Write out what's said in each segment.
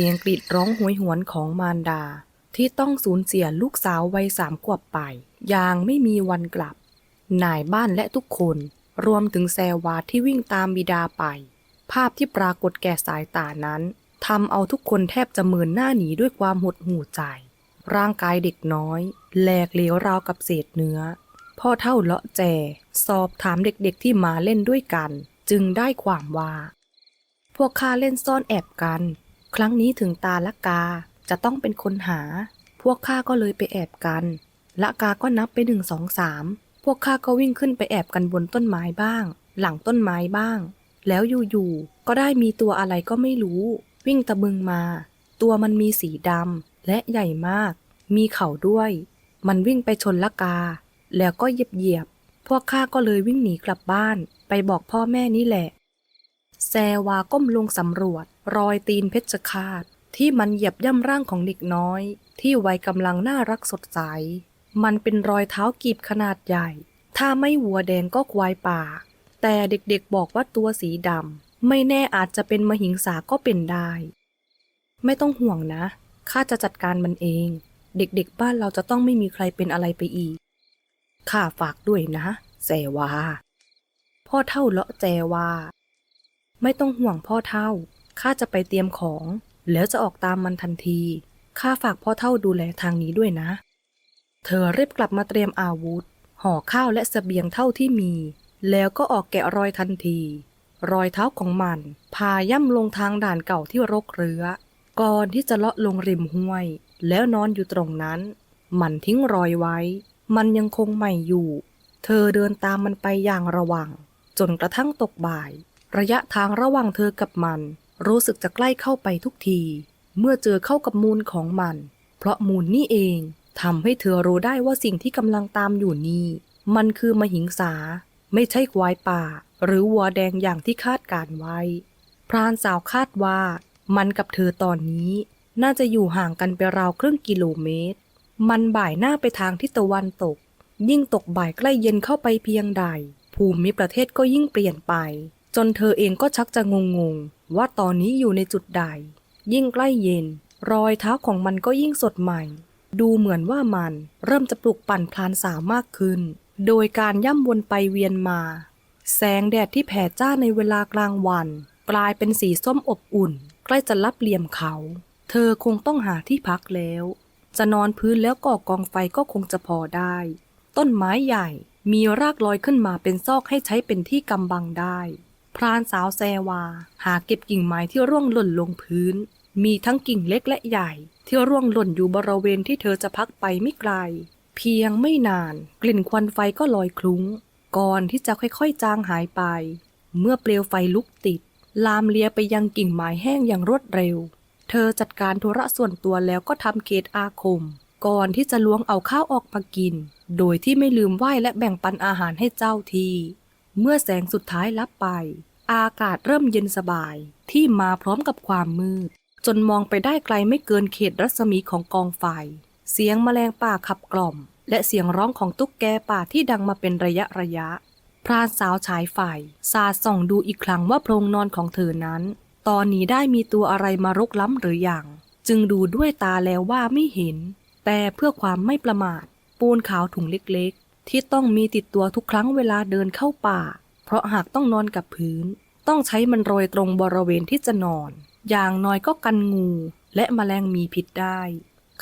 สียงกรีดร้องหวยหวนของมารดา ที่ต้องสูญเสียลูกสาววัยสามขวบไป อย่างไม่มีวันกลับ นายบ้านและทุกคนรวมถึงแซวาที่วิ่งตามบิดาไป ภาพที่ปรากฏแก่สายตานั้นทำเอาทุกคนแทบจะเมินหน้าหนีด้วยความหดหู่ใจ ร่างกายเด็กน้อยแหลกเหลวราวกับเศษเนื้อ พ่อเท่าเลาะแจ สอบถามเด็กๆที่มาเล่นด้วยกัน จึงได้ความว่า พวกข้าเล่นซ่อนแอบกัน ครั้งนี้ถึงตาละกาจะต้องเป็นคนหา พวกข้าก็เลยไปแอบกัน ละกาก็นับไปหนึ่งสองสามพวกข้าก็วิ่งขึ้นไปแอบกันบนต้นไม้บ้าง หลังต้นไม้บ้าง แล้วอยู่ๆก็ได้มีตัวอะไรก็ไม่รู้ วิ่งตะบึงมา ตัวมันมีสีดำและใหญ่มาก มีเข่าด้วย มันวิ่งไปชนละกา แล้วก็เหยียบเหยียบๆพวกข้าก็เลยวิ่งหนีกลับบ้าน ไปบอกพ่อแม่นี่แหละ แซวาก้มลงสำรวจ รอยตีนเพชฌฆาตที่มันเหยียบย่ำร่างของเด็กน้อย ที่วัยกำลังน่ารักสดใส มันเป็นรอยเท้ากีบขนาดใหญ่ ถ้าไม่วัวแดงก็ควายป่า แต่เด็กๆบอกว่าตัวสีดำไม่แน่อาจจะเป็นมหิงสาก็เป็นได้ ไม่ต้องห่วงนะข้าจะจัดการมันเอง เด็กๆบ้านเราจะต้องไม่มีใครเป็นอะไรไปอีกข้าฝากด้วยนะแซวาพ่อเท่าเลาะแจว่าไม่ต้องห่วงพ่อเท่า ข้าจะไปเตรียมของ แล้วจะออกตามมันทันที ข้าฝากพ่อเท่าดูแลทางนี้ด้วยนะ เธอรีบกลับมาเตรียมอาวุธ ห่อข้าวและเสบียงเท่าที่มี แล้วก็ออกแกะรอยทันที รอยเท้าของมัน พาย่ำลงทางด่านเก่าที่รกเรื้อ ก่อนที่จะเลาะลงริมห้วย แล้วนอนอยู่ตรงนั้น มันทิ้งรอยไว้ มันยังคงใหม่อยู่ เธอเดินตามมันไปอย่างระวัง จนกระทั่งตกบ่าย ระยะทางระหว่างเธอกับมัน รู้สึกจะใกล้เข้าไปทุกที เมื่อเจอเข้ากับมูลของมัน เพราะมูลนี่เองทำให้เธอรู้ได้ว่าสิ่งที่กำลังตามอยู่นี้ มันคือมหิงสา ไม่ใช่ควายป่า หรือวัวแดงอย่างที่คาดการไว้ พรานสาวคาดว่า มันกับเธอตอนนี้ น่าจะอยู่ห่างกันไปราวครึ่งกิโลเมตร มันบ่ายหน้าไปทางทิศตะวันตก ยิ่งตกบ่ายใกล้เย็นเข้าไปเพียงใด ภูมิประเทศก็ยิ่งเปลี่ยนไป จนเธอเองก็ชักจะงงงว่าตอนนี้อยู่ในจุดใด ยิ่งใกล้เย็น รอยเท้าของมันก็ยิ่งสดใหม่ ดูเหมือนว่ามันเริ่มจะปลุกปั่นพลานสาวมากขึ้น โดยการย่ำวนไปเวียนมา แสงแดดที่แผ่จ้าในเวลากลางวัน กลายเป็นสีส้มอบอุ่น ใกล้จะลับเหลี่ยมเขา เธอคงต้องหาที่พักแล้ว จะนอนพื้นแล้วก่อกองไฟก็คงจะพอได้ ต้นไม้ใหญ่มีรากลอยขึ้นมาเป็นซอกให้ใช้เป็นที่กำบังได้ พรานสาวแซวา หาเก็บกิ่งไม้ที่ร่วงหล่นลงพื้น มีทั้งกิ่งเล็กและใหญ่ ที่ร่วงหล่นอยู่บริเวณที่เธอจะพักไปไม่ไกล เพียงไม่นาน กลิ่นควันไฟก็ลอยคลุ้ง ก่อนที่จะค่อยๆจางหายไป เมื่อเปลวไฟลุกติด ลามเลียไปยังกิ่งไม้แห้งอย่างรวดเร็ว เธอจัดการธุระส่วนตัวแล้วก็ทำเกตอาคม ก่อนที่จะล้วงเอาข้าวออกมากิน โดยที่ไม่ลืมไหว้และแบ่งปันอาหารให้เจ้าที เมื่อแสงสุดท้ายลับไป อากาศเริ่มเย็นสบายที่มาพร้อมกับความมืด จนมองไปได้ไกลไม่เกินเขตรัศมีของกองไฟ เสียงแมลงป่าขับกล่อม และเสียงร้องของตุ๊กแกป่าที่ดังมาเป็นระยะระยะ พรานสาวฉายไฟสาส่องดูอีกครั้งว่าโพรงนอนของเธอนั้น ตอนนี้ได้มีตัวอะไรมารกล้ำหรืออยังจึงดูด้วยตาแล้วว่าไม่เห็น แต่เพื่อความไม่ประมาท ปูนขาวถุงเล็ก ที่ต้องมีติดตัวทุกครั้งเวลาเดินเข้าป่า เพราะหากต้องนอนกับพื้น ต้องใช้มันโรยตรงบริเวณที่จะนอน อย่างน้อยก็กันงู และแมลงมีพิษได้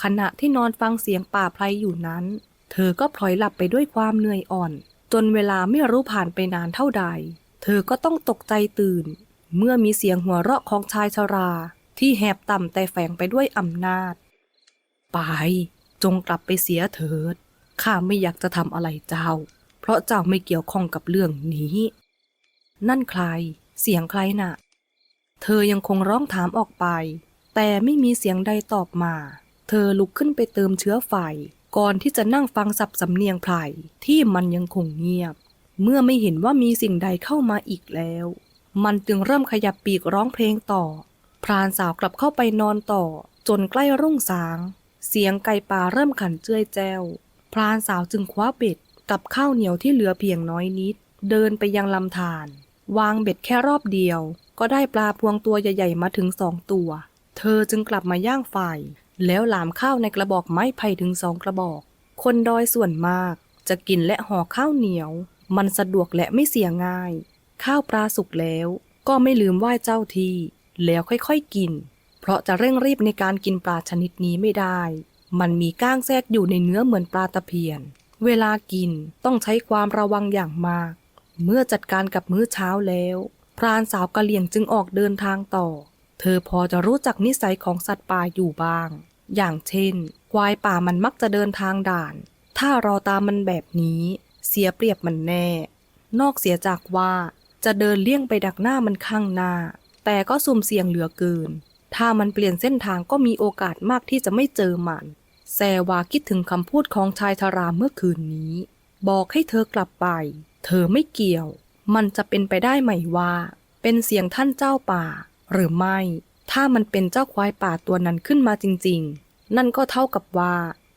ขณะที่นอนฟังเสียงป่าไพรอยู่นั้น เธอก็พลอยหลับไปด้วยความเหนื่อยอ่อน จนเวลาไม่รู้ผ่านไปนานเท่าใด เธอก็ต้องตกใจตื่น เมื่อมีเสียงหัวเราะของชายชรา ที่แหบต่ำแต่แฝงไปด้วยอำนาจ ไป จงกลับไปเสียเถิด ข้าไม่อยากจะทำอะไรเจ้า เพราะเจ้าไม่เกี่ยวข้องกับเรื่องนี้ นั่นใคร เสียงใครน่ะ เธอยังคงร้องถามออกไป แต่ไม่มีเสียงใดตอบมา เธอลุกขึ้นไปเติมเชื้อไฟ ก่อนที่จะนั่งฟังสับสำเนียงไพรที่มันยังคงเงียบ เมื่อไม่เห็นว่ามีสิ่งใดเข้ามาอีกแล้ว มันจึงเริ่มขยับปีกร้องเพลงต่อ พรานสาวกลับเข้าไปนอนต่อ จนใกล้รุ่งสาง เสียงไก่ป่าเริ่มขันเจื้อยแจ้ว พรานสาวจึงคว้าเบ็ดกับข้าวเหนียวที่เหลือเพียงน้อยนิด เดินไปยังลำธารวางเบ็ดแค่รอบเดียว ก็ได้ปลาพวงตัวใหญ่ๆมาถึงสองตัว เธอจึงกลับมาย่างไฟแล้วหลามข้าวในกระบอกไม้ไผ่ถึงสองกระบอก คนดอยส่วนมาก จะกินและห่อข้าวเหนียว มันสะดวกและไม่เสียง่าย ข้าวปลาสุกแล้ว ก็ไม่ลืมไหว้เจ้าที่ แล้วค่อยๆกิน เพราะจะเร่งรีบในการกินปลาชนิดนี้ไม่ได้ มันมีก้างแทรกอยู่ในเนื้อเหมือนปลาตะเพียน เวลากินต้องใช้ความระวังอย่างมาก เมื่อจัดการกับมื้อเช้าแล้ว พรานสาวกะเหลี่ยงจึงออกเดินทางต่อ เธอพอจะรู้จักนิสัยของสัตว์ป่าอยู่บ้าง อย่างเช่น ควายป่ามันมักจะเดินทางด่าน ถ้ารอตามมันแบบนี้ เสียเปรียบมันแน่ นอกเสียจากว่าจะเดินเลี่ยงไปดักหน้ามันข้างหน้า แต่ก็สุ่มเสี่ยงเหลือเกิน ถ้ามันเปลี่ยนเส้นทางก็มีโอกาสมากที่จะไม่เจอมัน แซวาคิดถึงคำพูดของชายชราเมื่อคืนนี้ บอกให้เธอกลับไป เธอไม่เกี่ยว มันจะเป็นไปได้ไหมว่า เป็นเสียงท่านเจ้าป่า หรือไม่ ถ้ามันเป็นเจ้าควายป่าตัวนั้นขึ้นมาจริง ๆ นั่นก็เท่ากับว่า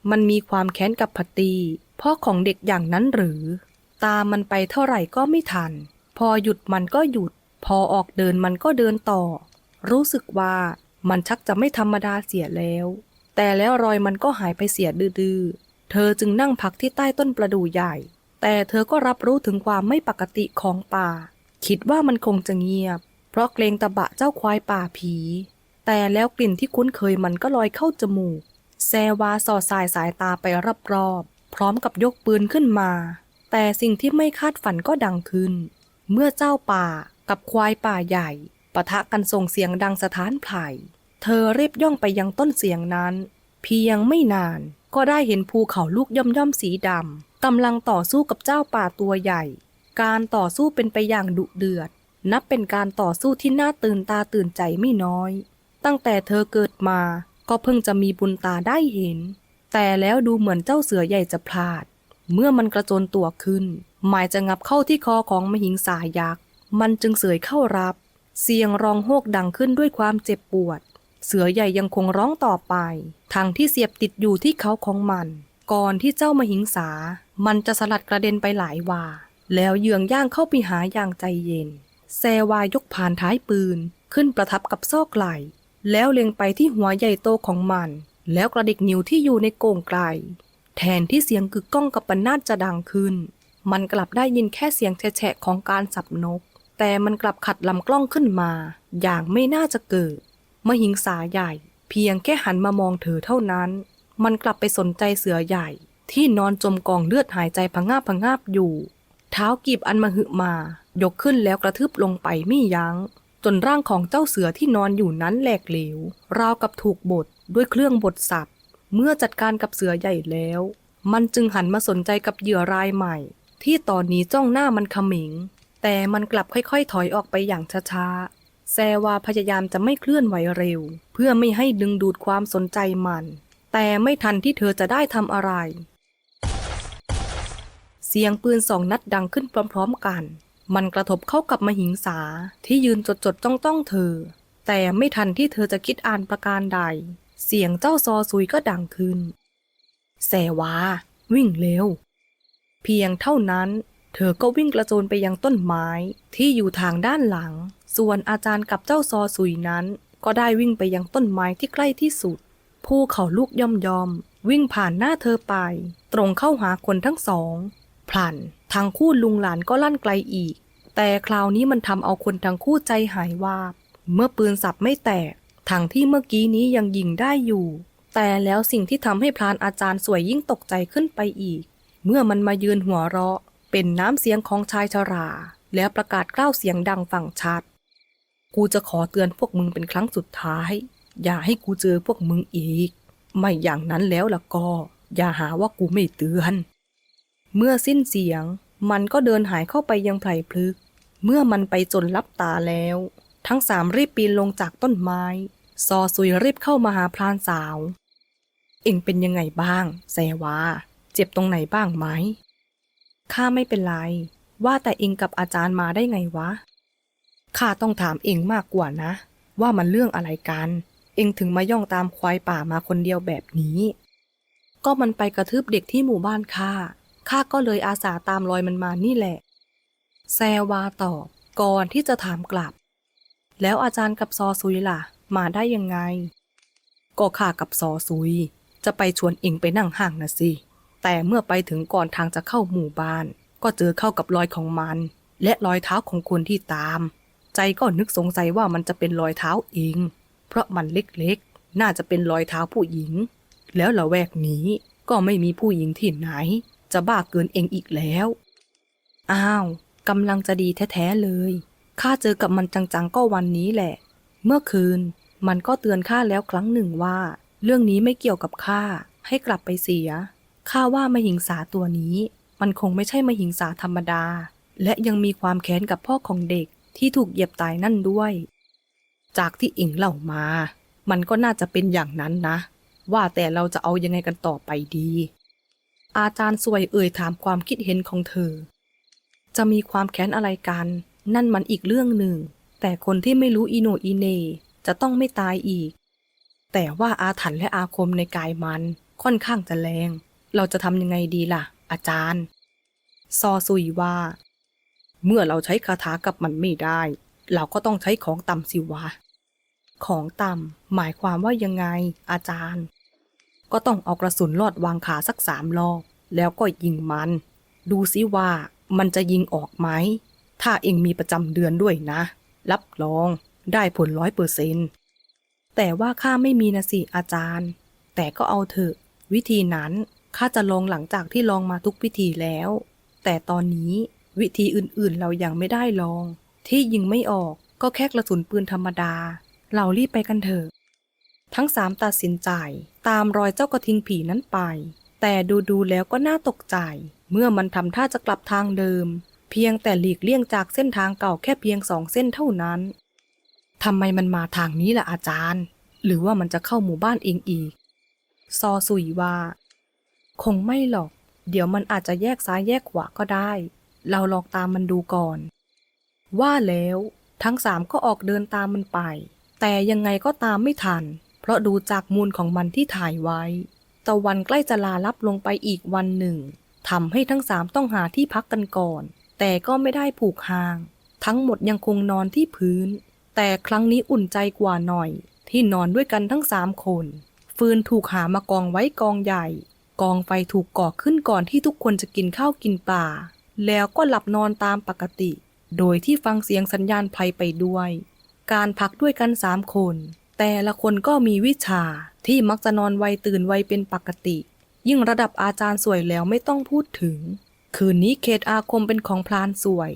มันมีความแค้นกับพัตตีพ่อของเด็กอย่างนั้นหรือ ตามมันไปเท่าไหร่ก็ไม่ทัน พอหยุดมันก็หยุด พอออกเดินมันก็เดินต่อ รู้สึกว่ามันชักจะไม่ธรรมดาเสียแล้ว แต่แล้วรอยมันก็หายไปเสียดื้อเธอจึงนั่งพักที่ใต้ต้นประดู่ใหญ่ แต่เธอก็รับรู้ถึงความไม่ปกติของป่า คิดว่ามันคงจะเงียบ เพราะเกรงตะบะเจ้าควายป่าผี แต่แล้วกลิ่นที่คุ้นเคยมันก็ลอยเข้าจมูก แซวาสอดสายสายตาไปรอบๆ พร้อมกับยกปืนขึ้นมา แต่สิ่งที่ไม่คาดฝันก็ดังขึ้น เมื่อเจ้าป่ากับควายป่าใหญ่ปะทะกันส่งเสียงดังสถานไผ่ เธอรีบย่องไปยังต้นเสียงนั้น เพียงไม่นานก็ได้เห็นภูเขาลูกย่อมย่อมสีดำกำลังต่อสู้กับเจ้าป่าตัวใหญ่ การต่อสู้เป็นไปอย่างดุเดือด นับเป็นการต่อสู้ที่น่าตื่นตาตื่นใจไม่น้อย ตั้งแต่เธอเกิดมาก็เพิ่งจะมีบุญตาได้เห็น แต่แล้วดูเหมือนเจ้าเสือใหญ่จะพลาด เมื่อมันกระโจนตัวขึ้น หมายจะงับเข้าที่คอของมหิงสายักษ์ มันจึงเสยเข้ารับ เสียงร้องโฮกดังขึ้นด้วยความเจ็บปวด เสือใหญ่ยังคงร้องต่อไป ทางที่เสียบติดอยู่ที่เขาของมัน ก่อนที่เจ้ามหิงสา มันจะสลัดกระเด็นไปหลายวา แล้วเยืองย่างเข้าไปหาอย่างใจเย็น แซวายกผ่านท้ายปืน ขึ้นประทับกับซอกไหล่แล้วเล็งไปที่หัวใหญ่โตของมัน แล้วกระดิกนิ้วที่อยู่ในโก่งไกล แทนที่เสียงกึกก้องกับปนาดจะดังขึ้น มันกลับได้ยินแค่เสียงแฉะของการสับนก แต่มันกลับขัดลำกล้องขึ้นมา อย่างไม่น่าจะเกิด มหิงสาใหญ่ เพียงแค่หันมามองเธอเท่านั้น มันกลับไปสนใจเสือใหญ่ ที่นอนจมกองเลือดหายใจพงาบพงาบอยู่ เท้ากีบอันมหึมา ยกขึ้นแล้วกระทืบลงไปไม่ยัง้ง จนร่างของเจ้าเสือที่นอนอยู่นั้นแหลกเหลว ราวกับถูกบดด้วยเครื่องบดสับเมื่อจัดการกับเสือใหญ่แล้ว มันจึงหันมาสนใจกับเหยื่อรายใหม่ ที่ตอนนี้จ้องหน้ามันขมิง แต่มันกลับค่อยๆ ถอยออกไปอย่างช้าๆ แซวาพยายามจะไม่เคลื่อนไหวเร็ว เพื่อไม่ให้ดึงดูดความสนใจมัน แต่ไม่ทันที่เธอจะได้ทำอะไร เสียงปืนสองนัดดังขึ้นพร้อมๆกัน มันกระทบเข้ากับมหิงสาที่ยืนจดจดจ้องจ้องๆเธอ แต่ไม่ทันที่เธอจะคิดอ่านประการใด เสียงเจ้าซอซุยก็ดังขึ้นแสวา วิ่งเร็ว เพียงเท่านั้น เธอก็วิ่งกระโจนไปยังต้นไม้ที่อยู่ทางด้านหลัง ส่วนอาจารย์กับเจ้าซอซุยนั้น ก็ได้วิ่งไปยังต้นไม้ที่ใกล้ที่สุดภูเขาลูกย่อมยอม วิ่งผ่านหน้าเธอไป ตรงเข้าหาคนทั้งสองพลันทางคู่ลุงหลานก็ลั่นไกลอีก แต่คราวนี้มันทำเอาคนทั้งคู่ใจหายวาบ เมื่อปืนสับไม่แตกทางที่เมื่อกี้นี้ยังยิงได้อยู่ แต่แล้วสิ่งที่ทำให้พรานอาจารย์สวยยิ่งตกใจขึ้นไปอีก เมื่อมันมายืนหัวเราะ เป็นน้ำเสียงของชายชรา แล้วประกาศกล้าวเสียงดังฟังชัด กูจะขอเตือนพวกมึงเป็นครั้งสุดท้าย อย่าให้กูเจอพวกมึงอีก ไม่อย่างนั้นแล้วล่ะก็ อย่าหาว่ากูไม่เตือน เมื่อสิ้นเสียง มันก็เดินหายเข้าไปยังไพรพลึก เมื่อมันไปจนลับตาแล้ว ทั้งสามรีบปีนลงจากต้นไม้ ซอซุยรีบเข้ามาหาพรานสาว เอ็งเป็นยังไงบ้าง แซวา เจ็บตรงไหนบ้างไหมข้าไม่เป็นไร ว่าแต่เอ็งกับอาจารย์มาได้ไงวะ ข้าต้องถามเองมากกว่านะ ว่ามันเรื่องอะไรกัน เอ็งถึงมาย่องตามควายป่ามาคนเดียวแบบนี้ ก็มันไปกระทืบเด็กที่หมู่บ้านข้าข้าก็เลยอาสาตามรอยมันมานี่แหละ แซวาตอบก่อนที่จะถามกลับ แล้วอาจารย์กับซอซุยล่ะ มาได้ยังไง ก็ข้ากับซอซุย จะไปชวนเองไปนั่งห้างนะสิ แต่เมื่อไปถึงก่อนทางจะเข้าหมู่บ้าน ก็เจอเข้ากับรอยของมัน และรอยเท้าของคนที่ตาม ใจก็นึกสงสัยว่ามันจะเป็นรอยเท้าเอง เพราะมันเล็กๆ น่าจะเป็นรอยเท้าผู้หญิง แล้วละแวกนี้ก็ไม่มีผู้หญิงที่ไหน จะบ้าเกินเองอีกแล้ว อ้าวกำลังจะดีแท้ๆเลยข้าเจอกับมันจังๆก็วันนี้แหละ เมื่อคืนมันก็เตือนข้าแล้วครั้งหนึ่งว่า เรื่องนี้ไม่เกี่ยวกับข้าให้กลับไปเสียข้าว่ามาหิงสาตัวนี้ มันคงไม่ใช่มาหิงสาธรรมดา และยังมีความแค้นกับพ่อของเด็ก ที่ถูกเหยียบตายนั่นด้วย จากที่อิงเล่ามา มันก็น่าจะเป็นอย่างนั้นนะ ว่าแต่เราจะเอายังไงกันต่อไปดี อาจารย์สวยเอ่ยถามความคิดเห็นของเธอ จะมีความแค้นอะไรกัน นั่นมันอีกเรื่องหนึ่ง แต่คนที่ไม่รู้อีโนอีเน จะต้องไม่ตายอีก แต่ว่าอาถรรพ์และอาคมในกายมันค่อนข้างจะแรง เราจะทำยังไงดีล่ะ อาจารย์ ซอซุยว่า เมื่อเราใช้คาถากับมันไม่ได้ เราก็ต้องใช้ของต่ำสิวะ ของต่ำหมายความว่ายังไง อาจารย์ ก็ต้องเอากระสุนลอดวางขาสักสามรอบแล้วก็ยิงมัน ดูซิว่ามันจะยิงออกไหม ถ้าเองมีประจำเดือนด้วยนะ รับรองได้ผลร้อยเปอร์เซนต์แต่ว่าข้าไม่มีนะสิอาจารย์ แต่ก็เอาเถอะ วิธีนั้นข้าจะลองหลังจากที่ลองมาทุกวิธีแล้ว แต่ตอนนี้ วิธีอื่นๆเรายังไม่ได้ลอง ที่ยิงไม่ออกก็แค่กระสุนปืนธรรมดา เรารีบไปกันเถอะ ทั้งสามตัดสินใจตามรอยเจ้ากระทิงผีนั้นไป แต่ดูๆแล้วก็น่าตกใจ เมื่อมันทำท่าจะกลับทางเดิม เพียงแต่หลีกเลี่ยงจากเส้นทางเก่าแค่เพียงสองเส้นเท่านั้นทำไมมันมาทางนี้ล่ะอาจารย์ หรือว่ามันจะเข้าหมู่บ้านเองอีก ซอสุยว่า คงไม่หรอก เดี๋ยวมันอาจจะแยกซ้ายแยกขวาก็ได้ เราลองตามมันดูก่อน ว่าแล้วทั้งสามก็ออกเดินตามมันไป แต่ยังไงก็ตามไม่ทัน เพราะดูจากมูลของมันที่ถ่ายไว้ ตะวันใกล้จะลาลับลงไปอีกวันหนึ่งทำให้ทั้งสามต้องหาที่พักกันก่อน แต่ก็ไม่ได้ผูกหาง ทั้งหมดยังคงนอนที่พื้น แต่ครั้งนี้อุ่นใจกว่าหน่อย ที่นอนด้วยกันทั้งสามคน ฟืนถูกหามากองไว้กองใหญ่ กองไฟถูกก่อขึ้นก่อนที่ทุกคนจะกินข้าวกินปลา แล้วก็หลับนอนตามปกติ โดยที่ฟังเสียงสัญญาณภัยไปด้วย การพักด้วยกันสามคน แต่ละคนก็มีวิชาที่มักจะนอนไวตื่นไวเป็นปกติ ยิ่งระดับอาจารย์สวยแล้วไม่ต้องพูดถึง คืนนี้เขตอาคมเป็นของพลานสวย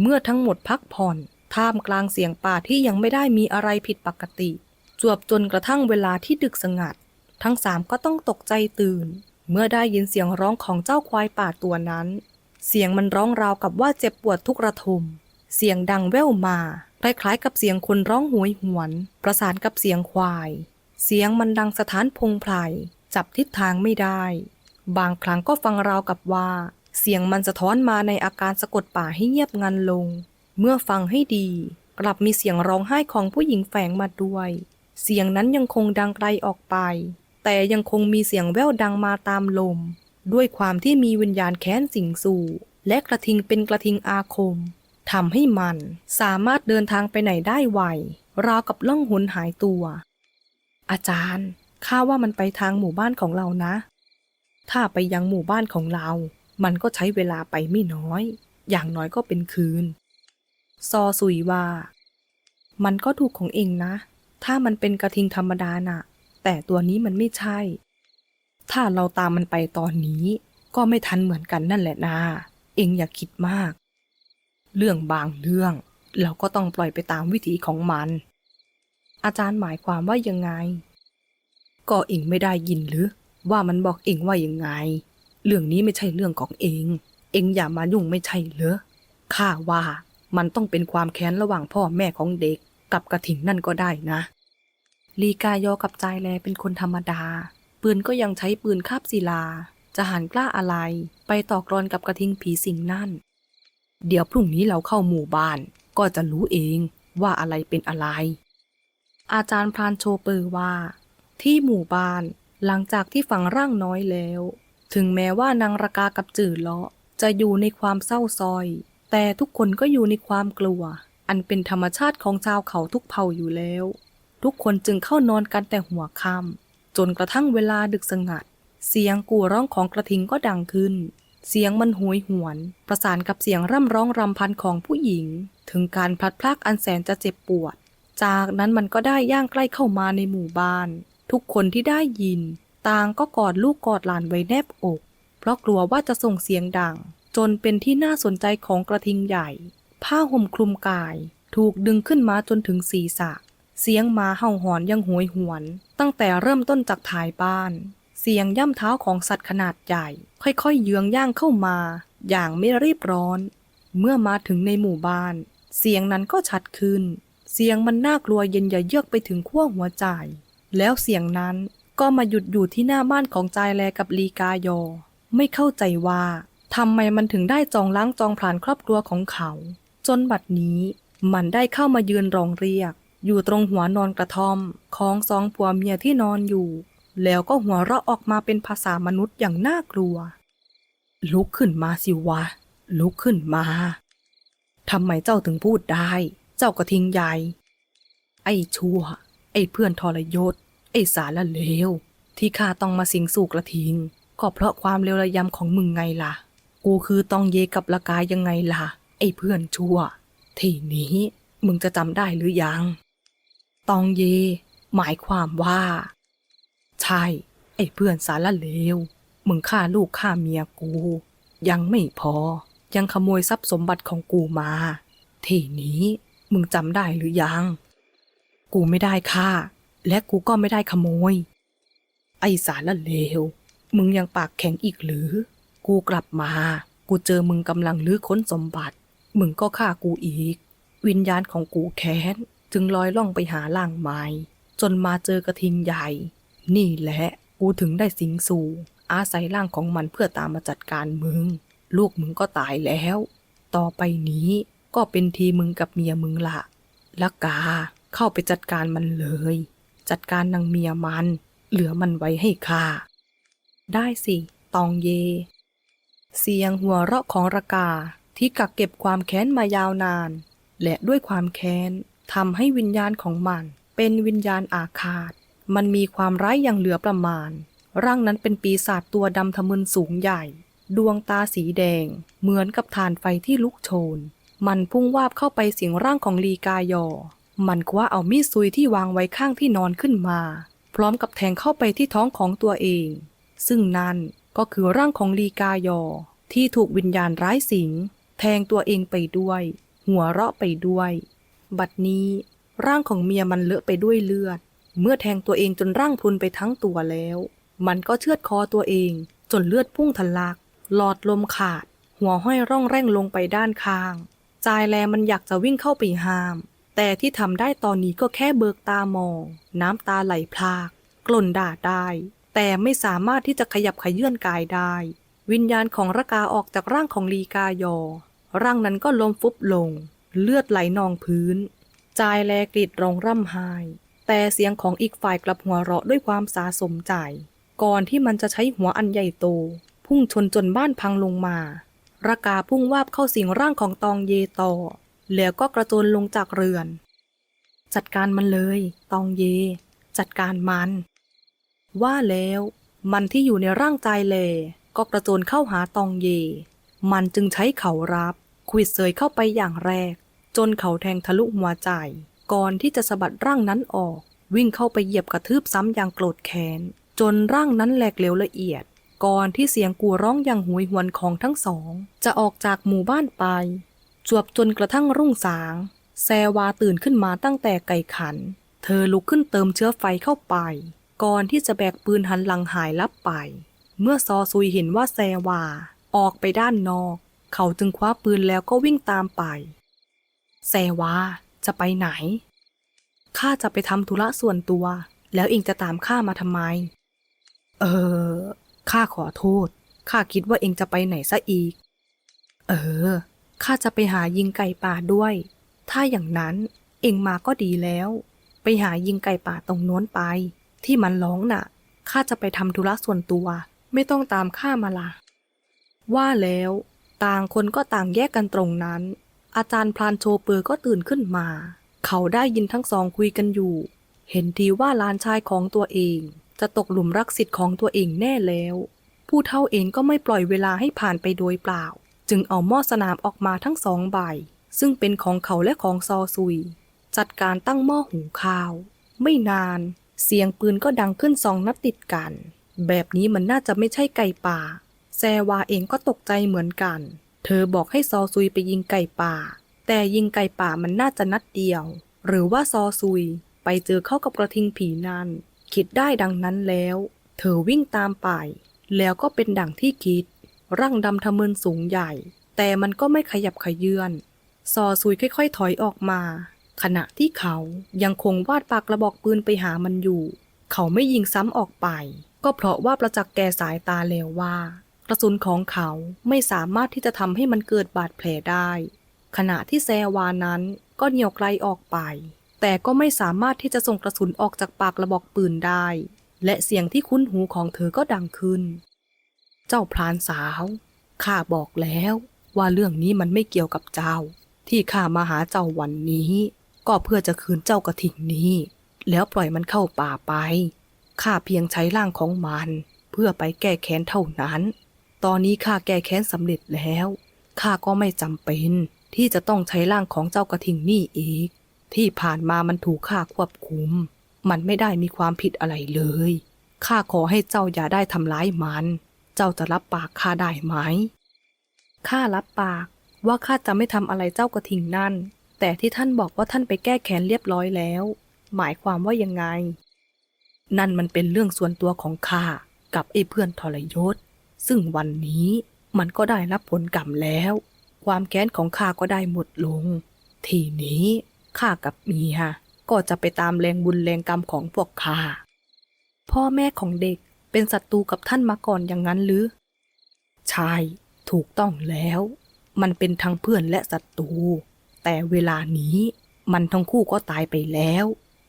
เมื่อทั้งหมดพักผ่อนท่ามกลางเสียงป่าที่ยังไม่ได้มีอะไรผิดปกติ จวบจนกระทั่งเวลาที่ดึกสงัด ทั้งสามก็ต้องตกใจตื่น เมื่อได้ยินเสียงร้องของเจ้าควายป่าตัวนั้น เสียงมันร้องราวกับว่าเจ็บปวดทุกระทม เสียงดังแว่วมา คล้ายๆกับเสียงคนร้องหวยหวน ประสานกับเสียงควาย เสียงมันดังสถานพงไพรจับทิศทางไม่ได้ บางครั้งก็ฟังราวกับว่า เสียงมันสะท้อนมาในอาการสะกดป่าให้เงียบงันลง เมื่อฟังให้ดี กลับมีเสียงร้องไห้ของผู้หญิงแฝงมาด้วย เสียงนั้นยังคงดังไกลออกไป แต่ยังคงมีเสียงแว่วดังมาตามลม ด้วยความที่มีวิญญาณแค้นสิงสู่ และกระทิงเป็นกระทิงอาคมทำให้มันสามารถเดินทางไปไหนได้ไวราวกับล่องหนหายตัว อาจารย์ข้าว่ามันไปทางหมู่บ้านของเรานะ ถ้าไปยังหมู่บ้านของเรา มันก็ใช้เวลาไปไม่น้อย อย่างน้อยก็เป็นคืน ซอสุยว่า มันก็ถูกของเองนะ ถ้ามันเป็นกระทิงธรรมดาน่ะ แต่ตัวนี้มันไม่ใช่ ถ้าเราตามมันไปตอนนี้ ก็ไม่ทันเหมือนกันนั่นแหละนา เองอย่าคิดมาก เรื่องบางเรื่อง เราก็ต้องปล่อยไปตามวิถีของมัน อาจารย์หมายความว่ายังไง ก็เองไม่ได้ยินหรือ ว่ามันบอกเองว่ายังไง เรื่องนี้ไม่ใช่เรื่องของเอง เองอย่ามายุ่งไม่ใช่เหรอข้าว่ามันต้องเป็นความแค้นระหว่างพ่อแม่ของเด็กกับกระถิ่งนั่นก็ได้นะ ลีกายอกับใจายแลเป็นคนธรรมดา ปืนก็ยังใช้ปืนคาบศิลา จะหันกล้าอะไร ไปต่อกรอนกับกระทิงผีสิงนั่น เดี๋ยวพรุ่งนี้เราเข้าหมู่บ้าน ก็จะรู้เองว่าอะไรเป็นอะไร อาจารย์พรานโชเปอร์ว่า ที่หมู่บ้านหลังจากที่ฝังร่างน้อยแล้ว ถึงแม้ว่านางรากากับจื่อเลาะจะอยู่ในความเศร้าซอย แต่ทุกคนก็อยู่ในความกลัว อันเป็นธรรมชาติของชาวเขาทุกเผ่าอยู่แล้ว ทุกคนจึงเข้านอนกันแต่หัวค่ำ จนกระทั่งเวลาดึกสงัด เสียงกู่ร้องของกระทิงก็ดังขึ้น เสียงมันโหยหวน ประสานกับเสียงร่ำร้องรำพันของผู้หญิง ถึงการพลัดพรากอันแสนจะเจ็บปวด จากนั้นมันก็ได้ย่างใกล้เข้ามาในหมู่บ้าน ทุกคนที่ได้ยิน ต่างก็กอดลูกกอดหลานไว้แนบอก เพราะกลัวว่าจะส่งเสียงดัง จนเป็นที่น่าสนใจของกระทิงใหญ่ ผ้าห่มคลุมกาย ถูกดึงขึ้นมาจนถึงศีรษะ เสียงหมาเห่าหอนยังโหยหวน ตั้งแต่เริ่มต้นจากถ่ายบ้าน เสียงย่ำเท้าของสัตว์ขนาดใหญ่ ค่อยๆเยืองย่างเข้ามา อย่างไม่รีบร้อน เมื่อมาถึงในหมู่บ้าน เสียงนั้นก็ชัดขึ้น เสียงมันน่ากลัวเย็นย่าเยือกไปถึงขั้วหัวใจ แล้วเสียงนั้นก็มาหยุดอยู่ที่หน้าบ้านของจายแลกับลีกายอ ไม่เข้าใจว่าทำไมมันถึงได้จองล้างจองผลาญครอบครัวของเขา จนบัดนี้มันได้เข้ามายืนรองเรียก อยู่ตรงหัวนอนกระท่อมของสองผัวเมียที่นอนอยู่ แล้วก็หัวเราะออกมาเป็นภาษามนุษย์อย่างน่ากลัว ลุกขึ้นมาสิวะ ลุกขึ้นมาทำไมเจ้าถึงพูดได้ เจ้ากระทิงใหญ่ ไอ้ชั่ว ไอ้เพื่อนทรยศ ไอ้สารละเลว ที่ข้าต้องมาสิงสู่กระทิง ก็เพราะความเลวระยำของมึงไงล่ะ กูคือต้องเยกับละกายยังไงล่ะ ไอ้เพื่อนชั่ว ทีนี้มึงจะจำได้หรือยัง ตองเย หมายความว่า ใช่ ไอ้เพื่อนสารเลว มึงฆ่าลูกฆ่าเมียกู ยังไม่พอ ยังขโมยทรัพย์สมบัติของกูมา ทีนี้มึงจำได้หรือยัง กูไม่ได้ฆ่า และกูก็ไม่ได้ขโมย ไอ้สารเลว มึงยังปากแข็งอีกหรือ กูกลับมา กูเจอมึงกำลังลื้อค้นสมบัติ มึงก็ฆ่ากูอีก วิญญาณของกูแค้น จึงลอยล่องไปหาล่างไม้ จนมาเจอกระทิงใหญ่ นี่แหละกูถึงได้สิงสู่ อาศัยร่างของมันเพื่อตามมาจัดการมึง ลูกมึงก็ตายแล้ว ต่อไปนี้ก็เป็นทีมึงกับเมียมึงละละกา เข้าไปจัดการมันเลย จัดการนางเมียมัน เหลือมันไว้ให้ข้าได้สิ ตองเย เสียงหัวเราะของระกาที่กักเก็บความแค้นมายาวนาน และด้วยความแค้น ทำให้วิญญาณของมัน เป็นวิญญาณอาฆาต มันมีความร้ายอย่างเหลือประมาณ ร่างนั้นเป็นปีศาจตัวดำทะมึนสูงใหญ่ ดวงตาสีแดง เหมือนกับฐานไฟที่ลุกโชน มันพุ่งวาบเข้าไปสิงร่างของลีกายอ มันคว้าเอามีดซุยที่วางไว้ข้างที่นอนขึ้นมา พร้อมกับแทงเข้าไปที่ท้องของตัวเอง ซึ่งนั่นก็คือร่างของลีกายอ ที่ถูกวิญญาณร้ายสิง แทงตัวเองไปด้วย หัวเราะไปด้วย บัดนี้ร่างของเมียมันเลอะไปด้วยเลือด เมื่อแทงตัวเองจนร่างพรุนไปทั้งตัวแล้ว มันก็เชือดคอตัวเอง จนเลือดพุ่งทะลัก หลอดลมขาด หัวห้อยร่องแร่งลงไปด้านข้าง จายแลมันอยากจะวิ่งเข้าไปห้าม แต่ที่ทำได้ตอนนี้ก็แค่เบิกตามอง น้ำตาไหลพราก กล่นด่าได้ แต่ไม่สามารถที่จะขยับขยื่นกายได้ วิญญาณของระกาออกจากร่างของลีกายอ ร่างนั้นก็ล้มฟุบลง เลือดไหลนองพื้น จายแลกรีดร้องร่ำไห้ แต่เสียงของอีกฝ่ายกลับหัวเราะด้วยความสาสมใจ ก่อนที่มันจะใช้หัวอันใหญ่โต พุ่งชนจนบ้านพังลงมา ระกาพุ่งวาบเข้าสิงร่างของตองเยต่อ แล้วก็กระโจนลงจากเรือน จัดการมันเลย ตองเย จัดการมัน ว่าแล้ว มันที่อยู่ในร่างใจแลก็กระโจนเข้าหาตองเย มันจึงใช้เขารับขวิดเสยเข้าไปอย่างแรก จนเขาแทงทะลุหัวใจ ก่อนที่จะสะบัดร่างนั้นออก วิ่งเข้าไปเหยียบกระทืบซ้ำอย่างโกรธแค้น จนร่างนั้นแหลกเหลวละเอียด ก่อนที่เสียงกูร้องอย่างหวยหวนของทั้งสอง จะออกจากหมู่บ้านไป จวบจนกระทั่งรุ่งสาง แซวาตื่นขึ้นมาตั้งแต่ไก่ขัน เธอลุกขึ้นเติมเชื้อไฟเข้าไป ก่อนที่จะแบกปืนหันหลังหายลับไป เมื่อซอซุยเห็นว่าแซวา ออกไปด้านนอก เขาจึงคว้าปืนแล้วก็วิ่งตามไป แซวา จะไปไหน ข้าจะไปทำธุระส่วนตัว แล้วเองจะตามข้ามาทำไม เออ ข้าขอโทษ ข้าคิดว่าเองจะไปไหนซะอีก เออ ข้าจะไปหายิงไก่ป่าด้วย ถ้าอย่างนั้นเองมาก็ดีแล้ว ไปหายิงไก่ป่าตรงโน้นไป ที่มันร้องน่ะ ข้าจะไปทำธุระส่วนตัว ไม่ต้องตามข้ามาละว่าแล้ว ต่างคนก็ต่างแยกกันตรงนั้น อาจารย์พลานโชเปอร์ก็ตื่นขึ้นมา เขาได้ยินทั้งสองคุยกันอยู่ เห็นทีว่าหลานชายของตัวเอง จะตกหลุมรักสิทธิ์ของตัวเองแน่แล้ว ผู้เท่าเองก็ไม่ปล่อยเวลาให้ผ่านไปโดยเปล่า จึงเอาหม้อสนามออกมาทั้งสองใบ ซึ่งเป็นของเขาและของซอซุย จัดการตั้งหม้อหุงข้าว ไม่นาน เสียงปืนก็ดังขึ้นสองนัดติดกัน แบบนี้มันน่าจะไม่ใช่ไก่ป่าแซวาเองก็ตกใจเหมือนกัน เธอบอกให้ซอซุยไปยิงไก่ป่า แต่ยิงไก่ป่ามันน่าจะนัดเดียว หรือว่าซอซุยไปเจอเข้ากับกระทิงผีนั่น คิดได้ดังนั้นแล้ว เธอวิ่งตามไป แล้วก็เป็นดังที่คิด ร่างดำทะมึนสูงใหญ่ แต่มันก็ไม่ขยับขยื่นซอซุยค่อย ๆ ถอยออกมา ขณะที่เขายังคงวาดปากกระบอกปืนไปหามันอยู่ เขาไม่ยิงซ้ำออกไป ก็เพราะว่าประจักษ์แก่สายตาแล้วว่า กระสุนของเขาไม่สามารถที่จะทำให้มันเกิดบาดแผลได้ ขณะที่แซวานั้นก็เหนี่ยวไกลออกไป แต่ก็ไม่สามารถที่จะส่งกระสุนออกจากปากกระบอกปืนได้ และเสียงที่คุ้นหูของเธอก็ดังขึ้น เจ้าพรานสาวข้าบอกแล้วว่าเรื่องนี้มันไม่เกี่ยวกับเจ้า ที่ข้ามาหาเจ้าวันนี้ ก็เพื่อจะคืนเจ้ากระถิ่งนี้ แล้วปล่อยมันเข้าป่าไปข้าเพียงใช้ร่างของมัน เพื่อไปแก้แค้นเท่านั้น ตอนนี้ข้าแก้แค้นสำเร็จแล้ว ข้าก็ไม่จำเป็น ที่จะต้องใช้ร่างของเจ้ากระทิงนี่อีก ที่ผ่านมามันถูกข้าควบคุม มันไม่ได้มีความผิดอะไรเลย ข้าขอให้เจ้าอย่าได้ทำร้ายมัน เจ้าจะรับปากข้าได้ไหม ข้ารับปากว่าข้าจะไม่ทำอะไรเจ้ากระทิงนั่น แต่ที่ท่านบอกว่าท่านไปแก้แค้นเรียบร้อยแล้ว หมายความว่ายังไง นั่นมันเป็นเรื่องส่วนตัวของข้ากับไอ้เพื่อนทรยศ ซึ่งวันนี้มันก็ได้รับผลกรรมแล้ว ความแค้นของข้าก็ได้หมดลง ทีนี้ข้ากับเมียก็จะไปตามแรงบุญแรงกรรมของพวกข้าพ่อแม่ของเด็กเป็นศัตรูกับท่านมาก่อนอย่างนั้นหรือ ใช่ ถูกต้องแล้ว มันเป็นทั้งเพื่อนและศัตรู แต่เวลานี้มันทั้งคู่ก็ตายไปแล้ว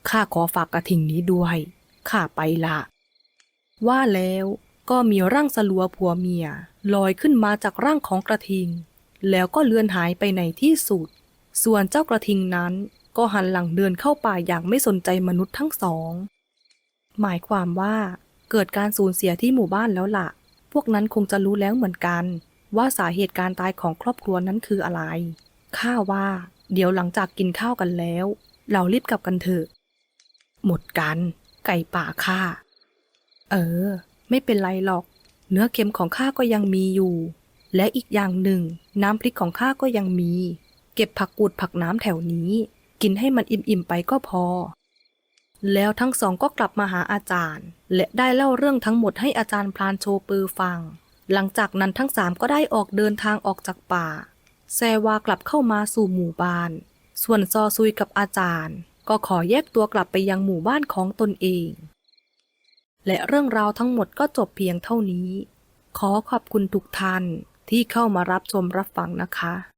ข้าขอฝากกระทิงนี้ด้วย ข้าไปละ ว่าแล้ว ก็มีร่างสลัวผัวเมียลอยขึ้นมาจากร่างของกระทิง แล้วก็เลือนหายไปในที่สุด ส่วนเจ้ากระทิงนั้นก็หันหลังเดินเข้าป่าอย่างไม่สนใจมนุษย์ทั้งสอง หมายความว่าเกิดการสูญเสียที่หมู่บ้านแล้วล่ะ พวกนั้นคงจะรู้แล้วเหมือนกัน ว่าสาเหตุการตายของครอบครัวนั้นคืออะไร ข้าว่า เดี๋ยวหลังจากกินข้าวกันแล้ว เรารีบกลับกันเถอะ หมดกัน ไก่ป่าข้า เออ ไม่เป็นไรหรอก เนื้อเค็มของข้าก็ยังมีอยู่ และอีกอย่างหนึ่ง น้ำพริกของข้าก็ยังมี เก็บผักกูดผักน้ำแถวนี้ กินให้มันอิ่มๆไปก็พอ แล้วทั้งสองก็กลับมาหาอาจารย์ และได้เล่าเรื่องทั้งหมดให้อาจารย์พลานโชปือฟัง หลังจากนั้นทั้งสามก็ได้ออกเดินทางออกจากป่า แซวากลับเข้ามาสู่หมู่บ้าน ส่วนซอซุยกับอาจารย์ ก็ขอแยกตัวกลับไปยังหมู่บ้านของตนเอง และเรื่องราวทั้งหมดก็จบเพียงเท่านี้ ขอขอบคุณทุกท่านที่เข้ามารับชมรับฟังนะคะ